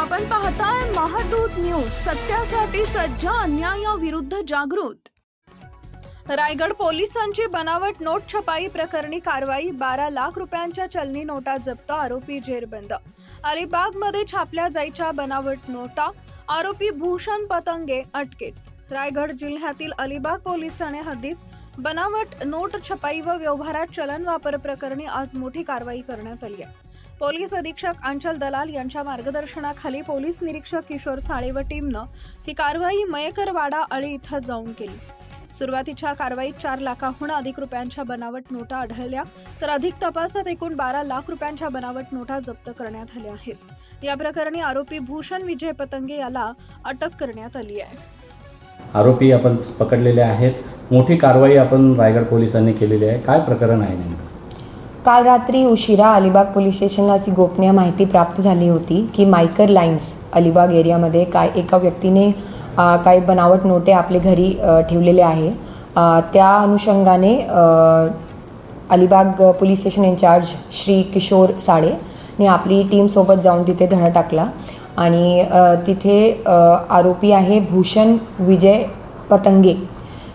आपण पाहताय महादूत न्यूज सत्यासाठी सज्ज अन्यायाविरुद्ध जागृत. रायगड पोलिसांची बनावट नोट छपाई प्रकरणी कारवाई बारा लाख रुपयांच्या चलनी नोटा जप्त आरोपी जेरबंद. अलिबागमध्ये छापल्या जायच्या बनावट नोटा आरोपी भूषण पतंगे अटकेत. रायगड जिल्ह्यातील अलिबाग पोलीस ठाणे हद्दीत बनावट नोट छपाई व व्यवहारात चलन वापर प्रकरणी आज मोठी कारवाई करण्यात आली आहे. पोलीस अधीक्षक अंचल दलाल यांच्या मार्गदर्शनाखाली पोलीस निरीक्षक किशोर साळे व टीमनं ही कारवाई मयकरवाडा अळी इथं जाऊन केली. सुरुवातीच्या कारवाईत चार लाखाहून अधिक रुपयांच्या बनावट नोटा आढळल्या तर अधिक तपासात एकूण बारा लाख रुपयांच्या बनावट नोटा जप्त करण्यात आल्या आहेत. या प्रकरणी आरोपी भूषण विजय पतंगे याला अटक करण्यात आली आहे. आरोपी आपण पकडलेले आहेत. मोठी कारवाई आपण रायगड पोलिसांनी केलेली आहे. काय प्रकरण आहे नेमकं? काल रात्री उशिरा अलिबाग पोलीस स्टेशनला अशी गोपनीय माहिती प्राप्त झाली होती की मायकर लाईन्स अलिबाग एरियामध्ये काय एका व्यक्तीने काही बनावट नोटे आपले घरी ठेवलेले आहे. त्या अनुषंगाने Alibag police station incharge Shri Kishor Sale ने आपली टीमसोबत जाऊन तिथे धडा टाकला आणि तिथे आरोपी आहे भूषण विजय पतंगे.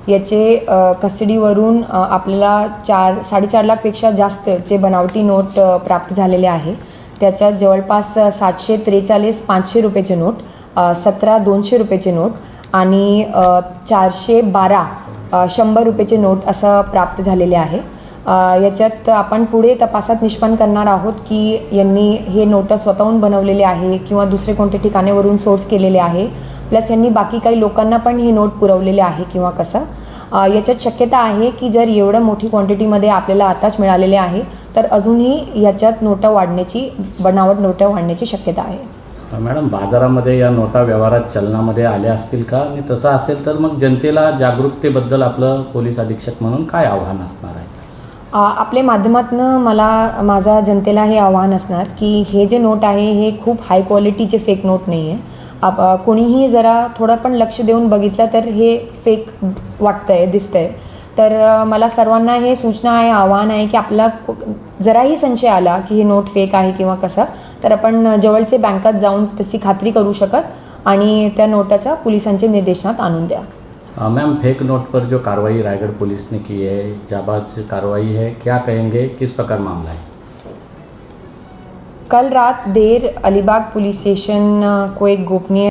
याचे कस्टडीवरून आपल्याला चार साडेचार लाखपेक्षा जास्तचे बनावटी नोट प्राप्त झालेले आहे. त्याच्यात जवळपास सातशे त्रेचाळीस पाचशे रुपयाचे नोट सतरा दोनशे रुपयाचे नोट आणि चारशे बारा शंभर रुपयाचे नोट असं प्राप्त झालेले आहे. याच्यात आपण पुढे तपासात निष्पन्न करणार आहोत की यांनी हे नोटं स्वतःहून बनवलेले आहे किंवा दुसरे कोणते ठिकाणेवरून सोर्स केलेले आहे. प्लस यांनी बाकी काही लोकांना पण हे नोट पुरवलेले आहे किंवा कसं. याच्यात शक्यता आहे की जर एवढं मोठी क्वांटिटीमध्ये आपल्याला आताच मिळालेले आहे तर अजूनही याच्यात नोटं वाढण्याची बनावट नोटं वाढण्याची शक्यता आहे. मॅडम बाजारामध्ये या नोटा व्यवहारात चलनामध्ये आल्या असतील का? आणि तसं असेल तर मग जनतेला जागरूकतेबद्दल आपलं पोलीस अधीक्षक म्हणून काय आव्हान असणार आहे? आपले आपल्या माध्यमातून मला माझा जनतेला हे आव्हान असणार की हे जे नोट आहे हे खूप हाय क्वालिटीचे फेक नोट नाही आहे आप कोणीही जरा थोडं पण लक्ष देऊन बघितलं तर हे फेक वाटतं आहे दिसतं आहे तर मला सर्वांना हे सूचना आहे आव्हान आहे की आपला जराही संशय आला की हे नोट फेक आहे किंवा कसं तर आपण जवळचे बँकात जाऊन तशी खात्री करू शकत आणि त्या नोटाच्या पोलिसांच्या निर्देशनात आणून द्या. मैम, फेक नोट पर जो कार्रवाई रायगढ़ पुलिस ने की है, जाबाज कार्रवाई है, क्या कहेंगे? किस प्रकार मामला है? कल रात देर अलीबाग पुलिस स्टेशन को एक गोपनीय